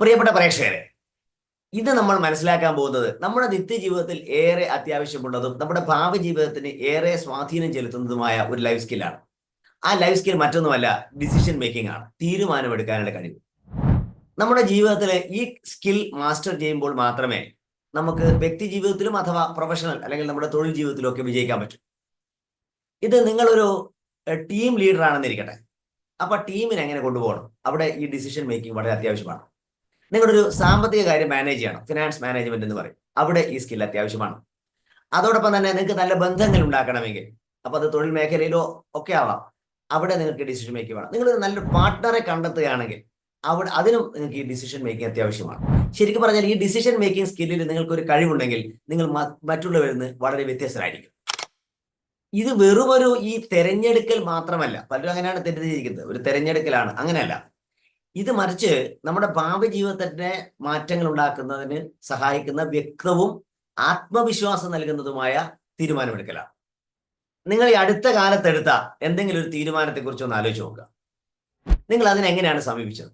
പ്രിയപ്പെട്ട പ്രേക്ഷകരെ ഇത് നമ്മൾ മനസ്സിലാക്കാൻ പോകുന്നത് നമ്മുടെ നിത്യജീവിതത്തിൽ ഏറെ അത്യാവശ്യമുള്ളതും നമ്മുടെ ഭാവി ജീവിതത്തിന് ഏറെ സ്വാധീനം ചെലുത്തുന്നതുമായ ഒരു ലൈഫ് സ്കില്ലാണ് ആ ലൈഫ് സ്കിൽ മറ്റൊന്നുമല്ല ഡിസിഷൻ മേക്കിംഗ് ആണ് തീരുമാനമെടുക്കാനുള്ള കഴിവ്. നമ്മുടെ ജീവിതത്തിലെ ഈ സ്കിൽ മാസ്റ്റർ ചെയ്യുമ്പോൾ മാത്രമേ നമുക്ക് വ്യക്തി ജീവിതത്തിലും അഥവാ പ്രൊഫഷണൽ അല്ലെങ്കിൽ നമ്മുടെ തൊഴിൽ ജീവിതത്തിലും ഒക്കെ വിജയിക്കാൻ പറ്റും. ഇത് നിങ്ങളൊരു ടീം ലീഡർ ആണെന്നിരിക്കട്ടെ. അപ്പൊ ടീമിനെ എങ്ങനെ കൊണ്ടുപോകണം? അവിടെ ഈ ഡിസിഷൻ മേക്കിംഗ് വളരെ അത്യാവശ്യമാണ്. നിങ്ങളുടെ ഒരു സാമ്പത്തിക കാര്യം മാനേജ് ചെയ്യണം. ഫിനാൻസ് മാനേജ്മെന്റ് എന്ന് പറയും. അവിടെ ഈ സ്കിൽ അത്യാവശ്യമാണ്. അതോടൊപ്പം തന്നെ നിങ്ങൾക്ക് നല്ല ബന്ധങ്ങൾ ഉണ്ടാക്കണമെങ്കിൽ അപ്പൊ അത് തൊഴിൽ മേഖലയിലോ ഒക്കെ ആവാം. അവിടെ നിങ്ങൾക്ക് ഡിസിഷൻ മേക്കിംഗ് വേണം. നിങ്ങൾ നല്ലൊരു പാർട്ട്ണറെ കണ്ടെത്തുകയാണെങ്കിൽ അവിടെ അതിനും നിങ്ങൾക്ക് ഈ ഡിസിഷൻ മേക്കിംഗ് അത്യാവശ്യമാണ്. ശരിക്കും പറഞ്ഞാൽ ഈ ഡിസിഷൻ മേക്കിംഗ് സ്കില്ലിൽ നിങ്ങൾക്ക് ഒരു കഴിവുണ്ടെങ്കിൽ നിങ്ങൾ മറ്റുള്ളവരിൽ നിന്ന് വളരെ വ്യത്യസ്തരായിരിക്കും. ഇത് വെറുമൊരു ഈ തെരഞ്ഞെടുക്കൽ മാത്രമല്ല. പലരും അങ്ങനെയാണ് തെറ്റിദ്ധരിക്കുന്നത് ഒരു തെരഞ്ഞെടുക്കലാണ്. അങ്ങനെയല്ല. ഇത് മറിച്ച് നമ്മുടെ ഭാവി ജീവിതത്തിന്റെ മാറ്റങ്ങൾ ഉണ്ടാക്കുന്നതിന് സഹായിക്കുന്ന വ്യക്തവും ആത്മവിശ്വാസം നൽകുന്നതുമായ തീരുമാനമെടുക്കലാണ്. നിങ്ങൾ ഈ അടുത്ത കാലത്തെടുത്ത എന്തെങ്കിലും ഒരു തീരുമാനത്തെ കുറിച്ച് ഒന്ന് ആലോചിച്ച് നോക്കുക. നിങ്ങൾ അതിനെങ്ങനെയാണ് സമീപിച്ചത്?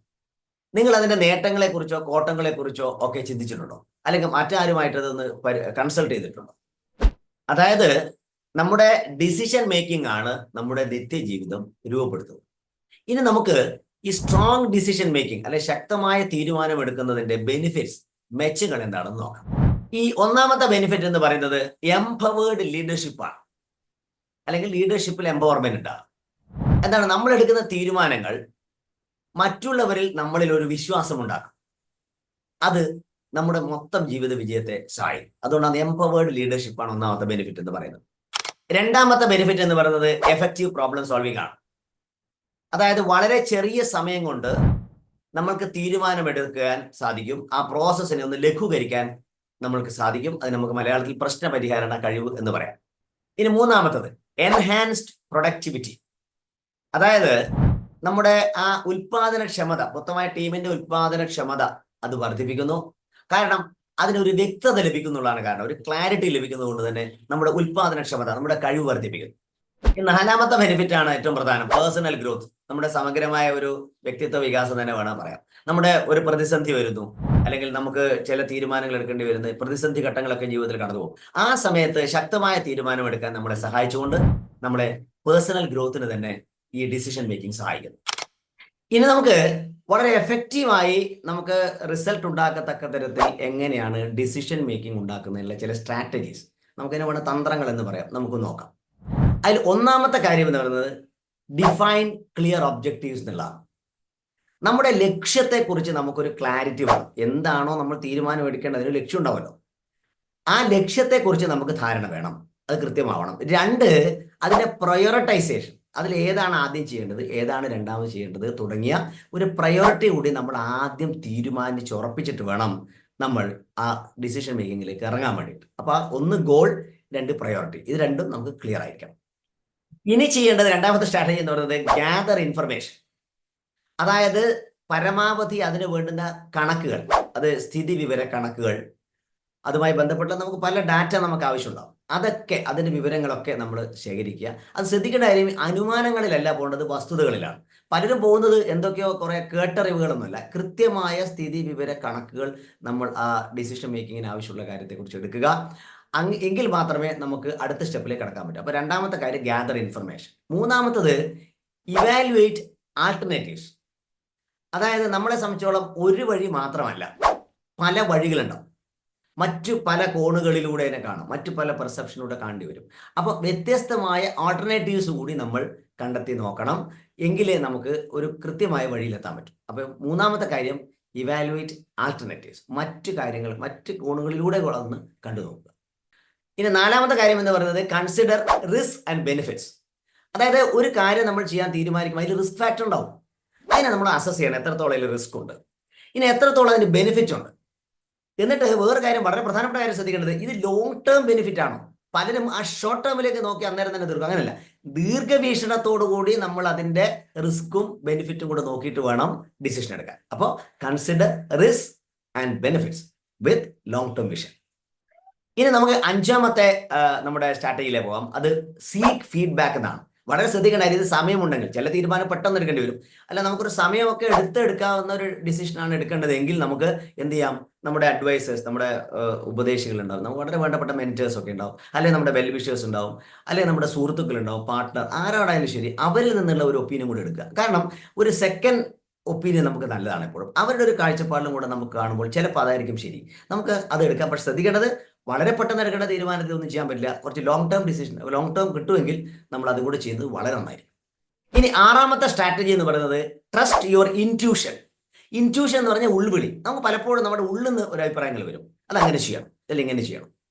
നിങ്ങൾ അതിന്റെ നേട്ടങ്ങളെ കുറിച്ചോ കോട്ടങ്ങളെ കുറിച്ചോ ഒക്കെ ചിന്തിച്ചിട്ടുണ്ടോ? അല്ലെങ്കിൽ മറ്റാരുമായിട്ട് അതൊന്ന് കൺസൾട്ട് ചെയ്തിട്ടുണ്ടോ? അതായത് നമ്മുടെ ഡിസിഷൻ മേക്കിംഗ് ആണ് നമ്മുടെ നിത്യജീവിതം രൂപപ്പെടുത്തുന്നത്. ഇനി നമുക്ക് ഈ സ്ട്രോങ് ഡിസിഷൻ മേക്കിംഗ് അല്ലെ ശക്തമായ തീരുമാനം എടുക്കുന്നതിന്റെ ബെനിഫിറ്റ്സ് മെച്ചങ്ങൾ എന്താണെന്ന് നോക്കാം. ഈ ഒന്നാമത്തെ ബെനിഫിറ്റ് എന്ന് പറയുന്നത് എംപവേർഡ് ലീഡർഷിപ്പ് ആണ്. അല്ലെങ്കിൽ ലീഡർഷിപ്പിൽ എംപവർമെന്റ് ഉണ്ടാകും. എന്താണ്? നമ്മൾ എടുക്കുന്ന തീരുമാനങ്ങൾ മറ്റുള്ളവരിൽ നമ്മളിൽ ഒരു വിശ്വാസം ഉണ്ടാക്കും. അത് നമ്മുടെ മൊത്തം ജീവിത വിജയത്തെ സഹായിക്കും. അതുകൊണ്ടാണ് എംപവേർഡ് ലീഡർഷിപ്പ് ആണ് ഒന്നാമത്തെ ബെനിഫിറ്റ് എന്ന് പറയുന്നത്. രണ്ടാമത്തെ ബെനിഫിറ്റ് എന്ന് പറയുന്നത് എഫക്റ്റീവ് പ്രോബ്ലം സോൾവിംഗ് ആണ്. അതായത് വളരെ ചെറിയ സമയം കൊണ്ട് നമ്മൾക്ക് തീരുമാനമെടുക്കാൻ സാധിക്കും. ആ പ്രോസസ്സിനെ ഒന്ന് ലഘൂകരിക്കാൻ നമ്മൾക്ക് സാധിക്കും. അത് നമുക്ക് മലയാളത്തിൽ പ്രശ്ന പരിഹാരണ കഴിവ് എന്ന് പറയാം. ഇനി മൂന്നാമത്തത് എൻഹാൻസ്ഡ് പ്രൊഡക്ടിവിറ്റി അതായത് നമ്മുടെ ആ ഉൽപാദനക്ഷമത മൊത്തമായ ടീമിന്റെ ഉൽപാദനക്ഷമത അത് വർദ്ധിപ്പിക്കുന്നു. കാരണം അതിനൊരു വ്യക്തത ലഭിക്കുന്നുള്ളതാണ് കാരണം. ഒരു ക്ലാരിറ്റി ലഭിക്കുന്നത് കൊണ്ട് തന്നെ നമ്മുടെ ഉൽപാദനക്ഷമത നമ്മുടെ കഴിവ് വർദ്ധിപ്പിക്കുന്നു. നാലാമത്തെ ബെനിഫിറ്റ് ആണ് ഏറ്റവും പ്രധാനം പേഴ്സണൽ ഗ്രോത്ത് നമ്മുടെ സമഗ്രമായ ഒരു വ്യക്തിത്വ വികാസം തന്നെ വേണം പറയാം. നമ്മുടെ ഒരു പ്രതിസന്ധി വരുന്നു അല്ലെങ്കിൽ നമുക്ക് ചില തീരുമാനങ്ങൾ എടുക്കേണ്ടി വരുന്ന പ്രതിസന്ധി ഘട്ടങ്ങളൊക്കെ ജീവിതത്തിൽ കടന്നു ആ സമയത്ത് ശക്തമായ തീരുമാനം എടുക്കാൻ നമ്മളെ സഹായിച്ചുകൊണ്ട് നമ്മുടെ പേഴ്സണൽ ഗ്രോത്തിന് തന്നെ ഈ ഡിസിഷൻ മേക്കിംഗ് സഹായിക്കുന്നു. ഇനി നമുക്ക് വളരെ എഫക്റ്റീവായി നമുക്ക് റിസൾട്ട് ഉണ്ടാക്കത്തക്ക തരത്തിൽ എങ്ങനെയാണ് ഡിസിഷൻ മേക്കിംഗ് ഉണ്ടാക്കുന്നതിനുള്ള ചില സ്ട്രാറ്റജീസ് നമുക്കതിനെ വേണ്ട തന്ത്രങ്ങൾ എന്ന് പറയാം. നമുക്ക് നോക്കാം. അതിൽ ഒന്നാമത്തെ കാര്യം എന്ന് പറയുന്നത് ഡിഫൈൻ ക്ലിയർ ഒബ്ജക്റ്റീവ്സ് എന്നുള്ളതാണ്. നമ്മുടെ ലക്ഷ്യത്തെക്കുറിച്ച് നമുക്കൊരു ക്ലാരിറ്റി വേണം. എന്താണോ നമ്മൾ തീരുമാനം എടുക്കേണ്ടത് അതിന് ലക്ഷ്യം ഉണ്ടാവുമല്ലോ ആ ലക്ഷ്യത്തെക്കുറിച്ച് നമുക്ക് ധാരണ വേണം. അത് കൃത്യമാവണം. രണ്ട് അതിന്റെ പ്രയോറിറ്റൈസേഷൻ അതിൽ ഏതാണ് ആദ്യം ചെയ്യേണ്ടത് ഏതാണ് രണ്ടാമത് ചെയ്യേണ്ടത് തുടങ്ങിയ ഒരു പ്രയോറിറ്റി കൂടി നമ്മൾ ആദ്യം തീരുമാനിച്ച് ഉറപ്പിച്ചിട്ട് വേണം നമ്മൾ ആ ഡിസിഷൻ മേക്കിങ്ങിലേക്ക് ഇറങ്ങാൻ വേണ്ടിയിട്ട്. അപ്പോൾ ഒന്ന് ഗോൾ രണ്ട് പ്രയോറിറ്റി ഇത് രണ്ടും നമുക്ക് ക്ലിയർ ആയിരിക്കണം. ഇനി ചെയ്യേണ്ടത് രണ്ടാമത്തെ സ്ട്രാറ്റജി എന്ന് പറയുന്നത് ഗ്യാദർ ഇൻഫർമേഷൻ അതായത് പരമാവധി അതിന് വേണ്ടുന്ന കണക്കുകൾ അത് സ്ഥിതി വിവര കണക്കുകൾ അതുമായി ബന്ധപ്പെട്ട നമുക്ക് പല ഡാറ്റ നമുക്ക് ആവശ്യമുണ്ടാവും. അതൊക്കെ അതിന്റെ വിവരങ്ങളൊക്കെ നമ്മൾ ശേഖരിക്കുക. അത് ശ്രദ്ധിക്കേണ്ട കാര്യം അനുമാനങ്ങളിലല്ല പോകേണ്ടത് വസ്തുതകളിലാണ്. പലരും പോകുന്നത് എന്തൊക്കെയോ കുറെ കേട്ടറിവുകളൊന്നുമല്ല. കൃത്യമായ സ്ഥിതി വിവര കണക്കുകൾ നമ്മൾ ആ ഡിസിഷൻ മേക്കിങ്ങിന് ആവശ്യമുള്ള കാര്യത്തെക്കുറിച്ച് എടുക്കുക. അങ് എങ്കിൽ മാത്രമേ നമുക്ക് അടുത്ത സ്റ്റെപ്പിലേക്ക് കടക്കാൻ പറ്റൂ. അപ്പൊ രണ്ടാമത്തെ കാര്യം ഗ്യാദർ ഇൻഫർമേഷൻ മൂന്നാമത്തത് ഇവാലുവേറ്റ് ആൾട്ടർനേറ്റീവ്സ് അതായത് നമ്മളെ സംബന്ധിച്ചോളം ഒരു വഴി മാത്രമല്ല പല വഴികളുണ്ടാവും. മറ്റു പല കോണുകളിലൂടെ തന്നെ കാണാം. മറ്റു പല പെർസെപ്ഷനിലൂടെ കാണേണ്ടി വരും. അപ്പോൾ വ്യത്യസ്തമായ ആൾട്ടർനേറ്റീവ്സ് കൂടി നമ്മൾ കണ്ടെത്തി നോക്കണം. എങ്കിലേ നമുക്ക് ഒരു കൃത്യമായ വഴിയിലെത്താൻ പറ്റും. അപ്പോൾ മൂന്നാമത്തെ കാര്യം ഇവാലുവേറ്റ് ആൾട്ടർനേറ്റീവ്സ് മറ്റു കാര്യങ്ങൾ മറ്റ് കോണുകളിലൂടെ ഒന്ന് കണ്ടു നോക്കുക ഇനി നാലാമത്തെ കാര്യം എന്ന് പറയുന്നത് കൺസിഡർ റിസ്ക് ആൻഡ് ബെനിഫിറ്റ്സ് അതായത് ഒരു കാര്യം നമ്മൾ ചെയ്യാൻ തീരുമാനിക്കുമ്പോൾ അതിൽ റിസ്ക് ഫാക്ടർ ഉണ്ടാവും. അതിനെ നമ്മൾ അസസ് ചെയ്യണം. എത്രത്തോളം അതിൽ റിസ്ക് ഉണ്ട്? ഇനി എത്രത്തോളം അതിന് ബെനിഫിറ്റ് ഉണ്ട്? എന്നിട്ട് വേറെ കാര്യം വളരെ പ്രധാനപ്പെട്ട കാര്യം ശ്രദ്ധിക്കേണ്ടത് ഇത് ലോങ് ടേം ബെനിഫിറ്റ് ആണോ? പലരും ആ ഷോർട്ട് ടേമിലേക്ക് നോക്കി അന്നേരം തന്നെ തീർക്കും. അങ്ങനെയല്ല. ദീർഘവീക്ഷണത്തോടു കൂടി നമ്മൾ അതിന്റെ റിസ്ക്കും ബെനിഫിറ്റും കൂടെ നോക്കിയിട്ട് വേണം ഡിസിഷൻ എടുക്കാൻ. അപ്പോൾ consider risk and benefits with long term vision ഇനി നമുക്ക് അഞ്ചാമത്തെ നമ്മുടെ സ്ട്രാറ്റജിയിലേക്ക് പോകാം അത് സീക്ക് ഫീഡ്ബാക്ക് എന്നാണ്. വളരെ ശ്രദ്ധിക്കേണ്ട ഇത് സമയമുണ്ടെങ്കിൽ ചില തീരുമാനം പെട്ടെന്ന് എടുക്കേണ്ടി വരും. അല്ല നമുക്കൊരു സമയമൊക്കെ എടുത്തെടുക്കാവുന്ന ഒരു ഡിസിഷനാണ് എടുക്കേണ്ടതെങ്കിൽ നമുക്ക് എന്ത് ചെയ്യാം? നമ്മുടെ അഡ്വൈസേഴ്സ് നമ്മുടെ ഉപദേശികൾ ഉണ്ടാവും നമുക്ക് വളരെ വേണ്ടപ്പെട്ട മെന്റേഴ്സ് ഒക്കെ ഉണ്ടാവും. അല്ലെങ്കിൽ നമ്മുടെ വെൽവിഷേഴ്സ് ഉണ്ടാവും. അല്ലെങ്കിൽ നമ്മുടെ സുഹൃത്തുക്കൾ ഉണ്ടാവും. പാർട്ട്ണർ ആരോടായാലും ശരി അവരിൽ നിന്നുള്ള ഒരു ഒപ്പീനിയൻ കൂടി എടുക്കുക. കാരണം ഒരു സെക്കൻഡ് ഒപ്പീനിയൻ നമുക്ക് നല്ലതാണ് എപ്പോഴും. അവരുടെ ഒരു കാഴ്ചപ്പാടിലും കൂടെ നമുക്ക് കാണുമ്പോൾ ചിലപ്പോൾ അതായിരിക്കും ശരി. നമുക്ക് അത് എടുക്കാം പക്ഷെ ശ്രദ്ധിക്കേണ്ടത് വളരെ പെട്ടെന്ന് എടുക്കേണ്ട തീരുമാനത്തിൽ ഒന്നും ചെയ്യാൻ പറ്റില്ല. കുറച്ച് long term decision long term കിട്ടുമെങ്കിൽ നമ്മൾ അതും കൂടെ ചെയ്യുന്നത് വളരെ നന്നായിരിക്കും. ഇനി ആറാമത്തെ സ്ട്രാറ്റജി എന്ന് പറയുന്നത് ട്രസ്റ്റ് യുവർ ഇന്റ്യൂഷൻ ഇന്റ്യൂഷൻ എന്ന് പറഞ്ഞാൽ ഉൾവിളി. നമുക്ക് പലപ്പോഴും നമ്മുടെ ഉള്ളിൽ നിന്ന് ഒരു അഭിപ്രായങ്ങൾ വരും. അത് അങ്ങനെ ചെയ്യണം. അല്ലെങ്കിൽ ഇങ്ങനെ ചെയ്യണം.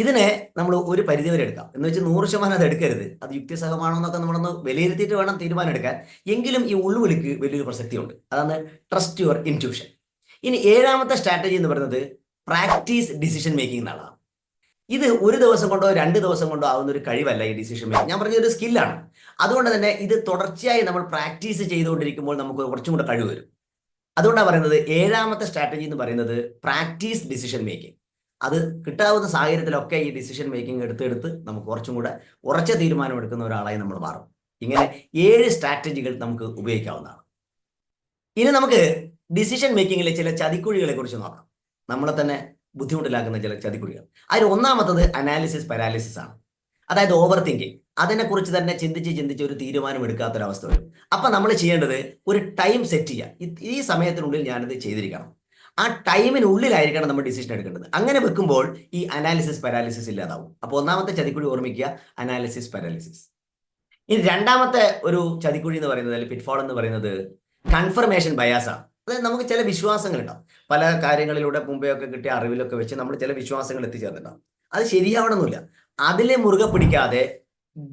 ഇതിനെ നമ്മൾ ഒരു പരിധി വരെ എടുക്കാം. എന്ന് വെച്ചാൽ നൂറ് ശതമാനം അത് എടുക്കരുത്. അത് യുക്തിസഹമാണോ എന്നൊക്കെ നമ്മളൊന്ന് വിലയിരുത്തിയിട്ട് വേണം തീരുമാനം എടുക്കാൻ. എങ്കിലും ഈ ഉൾവിളിക്ക് വലിയൊരു പ്രസക്തിയുണ്ട്. അതാണ് ട്രസ്റ്റ് യുവർ ഇന്റ്യൂഷൻ ഇനി ഏഴാമത്തെ സ്ട്രാറ്റജി എന്ന് പറയുന്നത് പ്രാക്ടീസ് ഡിസിഷൻ മേക്കിംഗ് എന്നുള്ളതാണ്. ഇത് ഒരു ദിവസം കൊണ്ടോ രണ്ട് ദിവസം കൊണ്ടോ ആവുന്ന ഒരു കഴിവല്ല ഈ ഡിസിഷൻ മേക്കിംഗ് ഞാൻ പറഞ്ഞ ഒരു സ്കില്ലാണ് അതുകൊണ്ട് തന്നെ ഇത് തുടർച്ചയായി നമ്മൾ പ്രാക്ടീസ് ചെയ്തുകൊണ്ടിരിക്കുമ്പോൾ നമുക്ക് കുറച്ചും കൂടെ കഴിവ് വരും. അതുകൊണ്ടാണ് പറയുന്നത് ഏഴാമത്തെ സ്ട്രാറ്റജി എന്ന് പറയുന്നത് പ്രാക്ടീസ് ഡിസിഷൻ മേക്കിംഗ് അത് കിട്ടാവുന്ന സാഹചര്യത്തിലൊക്കെ ഈ ഡിസിഷൻ മേക്കിംഗ് എടുത്തെടുത്ത് നമുക്ക് കുറച്ചും കൂടെ ഉറച്ച തീരുമാനം എടുക്കുന്ന ഒരാളായി നമ്മൾ മാറും. ഇങ്ങനെ ഏഴ് സ്ട്രാറ്റജികൾ നമുക്ക് ഉപയോഗിക്കാവുന്നതാണ്. ഇനി നമുക്ക് ഡിസിഷൻ മേക്കിങ്ങിലെ ചില ചതിക്കുഴികളെ കുറിച്ച് നോക്കാം. നമ്മളെ തന്നെ ബുദ്ധിമുട്ടിലാക്കുന്ന ചില ചതിക്കുഴികൾ. അതിൽ ഒന്നാമത്തത് അനാലിസിസ് പാരാലിസിസ് ആണ്. അതായത് ഓവർ തിങ്കിങ് അതിനെക്കുറിച്ച് തന്നെ ചിന്തിച്ച് ചിന്തിച്ച് ഒരു തീരുമാനം എടുക്കാത്തൊരവസ്ഥ വരും. അപ്പം നമ്മൾ ചെയ്യേണ്ടത് ഒരു ടൈം സെറ്റ് ചെയ്യുക. ഈ സമയത്തിനുള്ളിൽ ഞാനിത് ചെയ്തിരിക്കണം. ആ ടൈമിനുള്ളിലായിരിക്കണം നമ്മൾ ഡിസിഷൻ എടുക്കേണ്ടത്. അങ്ങനെ വെക്കുമ്പോൾ ഈ അനാലിസിസ് പാരാലിസിസ് ഇല്ലാതാവും. അപ്പോൾ ഒന്നാമത്തെ ചതിക്കുഴി ഓർമ്മിക്കുക അനാലിസിസ് പാരാലിസിസ് ഇനി രണ്ടാമത്തെ ഒരു ചതിക്കുഴി എന്ന് പറയുന്നത് അല്ലെങ്കിൽ പിറ്റ്ഫോൾ എന്ന് പറയുന്നത് കൺഫർമേഷൻ ബയാസാണ് അതായത് നമുക്ക് ചില വിശ്വാസങ്ങൾ ഉണ്ടാവും. പല കാര്യങ്ങളിലൂടെ മുമ്പേ ഒക്കെ കിട്ടിയ അറിവിലൊക്കെ വെച്ച് നമ്മൾ ചില വിശ്വാസങ്ങൾ എത്തിച്ചേർന്നിട്ടുണ്ടാവും. അത് ശരിയാവണമെന്നില്ല. അതിലെ മുറുകെ പിടിക്കാതെ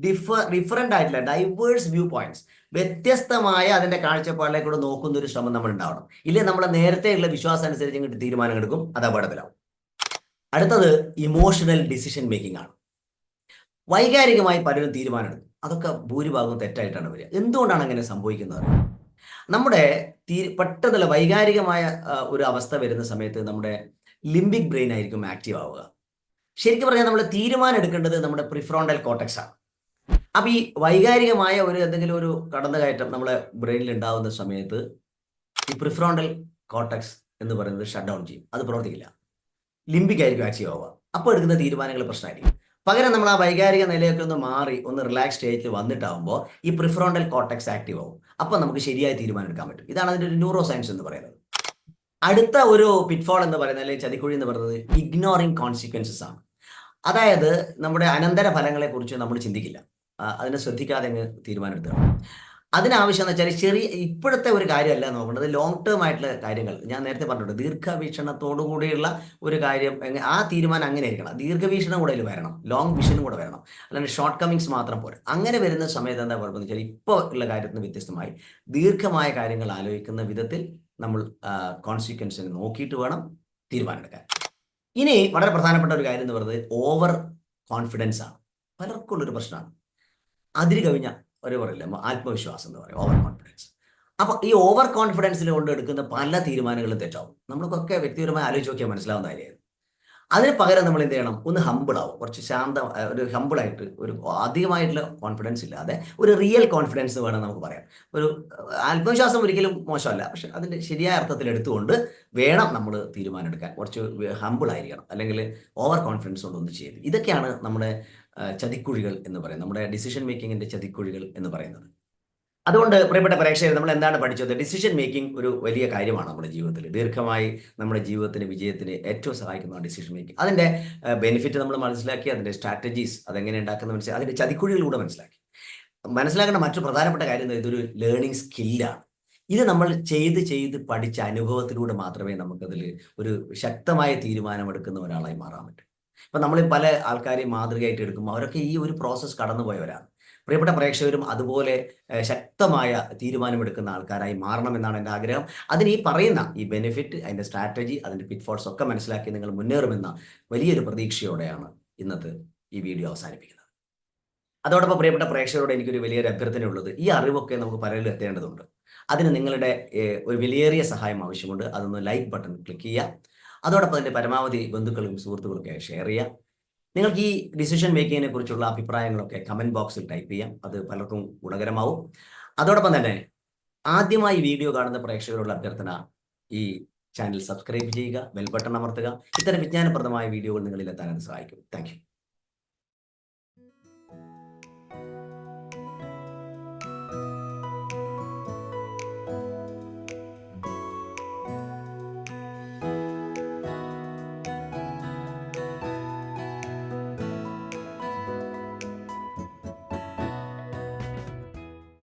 ഡിഫർ ഡിഫറെന്റ് ആയിട്ടുള്ള ഡൈവേഴ്സ് വ്യൂ പോയിന്റ്സ് വ്യത്യസ്തമായ അതിന്റെ കാഴ്ചപ്പാടിലേക്കൂടെ നോക്കുന്ന ഒരു ശ്രമം നമ്മൾ ഉണ്ടാവണം ഇല്ലേ? നേരത്തെ നേരത്തെയുള്ള വിശ്വാസം അനുസരിച്ച് ഇങ്ങോട്ട് തീരുമാനം എടുക്കും അത് അപകടത്തിലാവും അടുത്തത് ഇമോഷണൽ ഡിസിഷൻ മേക്കിംഗ് ആണ്. വൈകാരികമായി പലരും തീരുമാനമെടുക്കും അതൊക്കെ ഭൂരിഭാഗവും തെറ്റായിട്ടാണ് വരിക. എന്തുകൊണ്ടാണ് അങ്ങനെ സംഭവിക്കുന്നത് നമ്മുടെ തീ പെട്ടെന്നുള്ള വൈകാരികമായ ഒരു അവസ്ഥ വരുന്ന സമയത്ത് നമ്മുടെ ലിംബിക് ബ്രെയിൻ ആയിരിക്കും ആക്റ്റീവ് ആവുക. ശരിക്കും പറഞ്ഞാൽ നമ്മൾ തീരുമാനം എടുക്കേണ്ടത് നമ്മുടെ പ്രിഫ്രോണ്ടൽ കോട്ടക്സ് ആണ്. അപ്പൊ ഈ വൈകാരികമായ ഒരു എന്തെങ്കിലും ഒരു കടന്നുകയറ്റം നമ്മളെ ബ്രെയിനിൽ ഉണ്ടാവുന്ന സമയത്ത് ഈ പ്രിഫ്രോണ്ടൽ കോട്ടക്സ് എന്ന് പറയുന്നത് ഷട്ട് ഡൗൺ ചെയ്യും. അത് പ്രവർത്തിക്കില്ല. ലിംബിക് ആയിരിക്കും ആക്റ്റീവ് ആവുക. അപ്പോൾ എടുക്കുന്ന തീരുമാനങ്ങൾ പ്രശ്നമായിരിക്കും. പകരം നമ്മൾ ആ വൈകാരിക നിലയൊക്കെ ഒന്ന് മാറി ഒന്ന് റിലാക്സ് സ്റ്റേജിൽ വന്നിട്ടാവുമ്പോൾ ഈ പ്രിഫ്രോണ്ടൽ കോട്ടക്സ് ആക്റ്റീവ് ആവും. അപ്പോൾ നമുക്ക് ശരിയായ തീരുമാനം എടുക്കാൻ പറ്റും. ഇതാണ് അതിന്റെ ഒരു ന്യൂറോ സയൻസ് എന്ന് പറയുന്നത്. അടുത്ത ഒരു പിറ്റ്ഫോൾ എന്ന് പറയുന്നത് അല്ലെങ്കിൽ ചതിക്കുഴി എന്ന് പറയുന്നത് ഇഗ്നോറിങ് കോൺസിക്വൻസസ് ആണ്. അതായത് നമ്മുടെ അനന്തര ഫലങ്ങളെ കുറിച്ച് നമ്മൾ ചിന്തിക്കില്ല. അതിനെ ശ്രദ്ധിക്കാതെ അങ്ങ് തീരുമാനം എടുക്കുക അതിനാവശ്യം എന്ന് വെച്ചാൽ ചെറിയ ഇപ്പോഴത്തെ ഒരു കാര്യമല്ല നോക്കേണ്ടത്. ലോങ് ടേം ആയിട്ടുള്ള കാര്യങ്ങൾ. ഞാൻ നേരത്തെ പറഞ്ഞിട്ടുണ്ട്. ദീർഘവീക്ഷണത്തോടു കൂടിയുള്ള ഒരു കാര്യം ആ തീരുമാനം അങ്ങനെ ആയിരിക്കണം. ദീർഘവീക്ഷണം കൂടെ വരണം. ലോങ് വിഷനും കൂടെ വരണം. അല്ലാണ്ട് ഷോർട്ട് കമ്മിങ്സ് മാത്രം പോരെ. അങ്ങനെ വരുന്ന സമയത്ത് എന്താ കുഴപ്പമെന്ന് വെച്ചാൽ ഇപ്പോൾ ഉള്ള കാര്യത്തിന് വ്യത്യസ്തമായി ദീർഘമായ കാര്യങ്ങൾ ആലോചിക്കുന്ന വിധത്തിൽ നമ്മൾ കോൺസിക്വൻസിനെ നോക്കിയിട്ട് വേണം തീരുമാനമെടുക്കാൻ ഇനി വളരെ പ്രധാനപ്പെട്ട ഒരു കാര്യം എന്ന് പറയുന്നത് ഓവർ കോൺഫിഡൻസ് ആണ്. പലർക്കുള്ളൊരു പ്രശ്നമാണ്. അതിര് കവിഞ്ഞ ഒരു പറയില്ല ആത്മവിശ്വാസം എന്ന് പറയും ഓവർ കോൺഫിഡൻസ് അപ്പൊ ഈ ഓവർ കോൺഫിഡൻസിൽ കൊണ്ട് എടുക്കുന്ന പല തീരുമാനങ്ങളും തെറ്റാവും. നമ്മൾക്കൊക്കെ വ്യക്തിപരമായി ആലോചിച്ച് നോക്കിയാൽ മനസ്സിലാവുന്ന കാര്യമാണ് അതിന് പകരം നമ്മൾ എന്ത് ചെയ്യണം? ഒന്ന് ഹമ്പിൾ ആവും. കുറച്ച് ശാന്ത ഒരു ഹമ്പിളായിട്ട് ഒരു അധികമായിട്ടുള്ള കോൺഫിഡൻസ് ഇല്ലാതെ ഒരു റിയൽ കോൺഫിഡൻസ് വേണം നമുക്ക് പറയാം ഒരു ആത്മവിശ്വാസം ഒരിക്കലും മോശമല്ല. പക്ഷെ അതിന്റെ ശരിയായ അർത്ഥത്തിൽ എടുത്തുകൊണ്ട് വേണം നമ്മൾ തീരുമാനം എടുക്കാൻ കുറച്ച് ഹമ്പിൾ ആയിരിക്കണം. അല്ലെങ്കിൽ ഓവർ കോൺഫിഡൻസ് കൊണ്ട് ഒന്ന് ചെയ്യരുത്. ഇതൊക്കെയാണ് നമ്മുടെ ചതിക്കുഴികൾ എന്ന് പറയുന്നത്. നമ്മുടെ ഡിസിഷൻ മേക്കിങ്ങിന്റെ ചതിക്കുഴികൾ എന്ന് പറയുന്നത്. അതുകൊണ്ട് പ്രിയപ്പെട്ട പ്രേക്ഷകർ നമ്മൾ എന്താണ് പഠിച്ചത്? ഡിസിഷൻ മേക്കിംഗ് ഒരു വലിയ കാര്യമാണ് നമ്മുടെ ജീവിതത്തിൽ. ദീർഘമായി നമ്മുടെ ജീവിതത്തിന് വിജയത്തിന് ഏറ്റവും സഹായിക്കുന്ന ഡിസിഷൻ മേക്കിംഗ് അതിന്റെ ബെനിഫിറ്റ് നമ്മൾ മനസ്സിലാക്കി അതിന്റെ സ്ട്രാറ്റജീസ് അതെങ്ങനെ ഉണ്ടാക്കുന്ന മനസ്സിലാക്കി അതിന്റെ ചതിക്കുഴികളിലൂടെ മനസ്സിലാക്കി. മനസ്സിലാക്കേണ്ട മറ്റു പ്രധാനപ്പെട്ട കാര്യം? ഇതൊരു ലേണിംഗ് സ്കില്ലാണ് ഇത് നമ്മൾ ചെയ്ത് ചെയ്ത് പഠിച്ച അനുഭവത്തിലൂടെ മാത്രമേ നമുക്കതിൽ ഒരു ശക്തമായ തീരുമാനമെടുക്കുന്ന ഒരാളായി മാറാൻ പറ്റൂ. ഇപ്പൊ നമ്മൾ പല ആൾക്കാരെയും മാതൃകയായിട്ട് എടുക്കുമ്പോൾ അവരൊക്കെ ഈ ഒരു പ്രോസസ്സ് കടന്നുപോയവരാണ്. പ്രിയപ്പെട്ട പ്രേക്ഷകരും അതുപോലെ ശക്തമായ തീരുമാനമെടുക്കുന്ന ആൾക്കാരായി മാറണമെന്നാണ് എന്റെ ആഗ്രഹം. അതിന് ഈ പറയുന്ന ഈ ബെനിഫിറ്റ് അതിന്റെ സ്ട്രാറ്റജി അതിന്റെ പിറ്റ്ഫോൾസ് ഒക്കെ മനസ്സിലാക്കി നിങ്ങൾ മുന്നേറുമെന്ന വലിയൊരു പ്രതീക്ഷയോടെയാണ് ഇന്നത്തെ ഈ വീഡിയോ അവസാനിപ്പിക്കുന്നത്. അതോടൊപ്പം പ്രിയപ്പെട്ട പ്രേക്ഷകരോട് എനിക്കൊരു വലിയൊരു അഭ്യർത്ഥനയുള്ളത് ഈ അറിവൊക്കെ നമുക്ക് പലരിലും എത്തേണ്ടതുണ്ട്. അതിന് നിങ്ങളുടെ ഒരു വിലയേറിയ സഹായം ആവശ്യമുണ്ട്. അതൊന്ന് ലൈക്ക് ബട്ടൺ ക്ലിക്ക് ചെയ്യുക. അതോടൊപ്പം അതിന്റെ പരമാവധി ബന്ധുക്കളും സുഹൃത്തുക്കളൊക്കെ ഷെയർ ചെയ്യുക. നിങ്ങൾക്ക് ഈ ഡിസിഷൻ മേക്കിങ്ങിനെ കുറിച്ചുള്ള അഭിപ്രായങ്ങളൊക്കെ കമന്റ് ബോക്സിൽ ടൈപ്പ് ചെയ്യാം. അത് പലർക്കും ഗുണകരമാവും. അതോടൊപ്പം തന്നെ ആദ്യമായി വീഡിയോ കാണുന്ന പ്രേക്ഷകരുള്ള അഭ്യർത്ഥന ഈ ചാനൽ സബ്സ്ക്രൈബ് ചെയ്യുക ബെൽ ബട്ടൺ അമർത്തുക. ഇത്തരം വിജ്ഞാനപ്രദമായ വീഡിയോകൾ നിങ്ങളിലെത്താൻ അത് സഹായിക്കും. താങ്ക്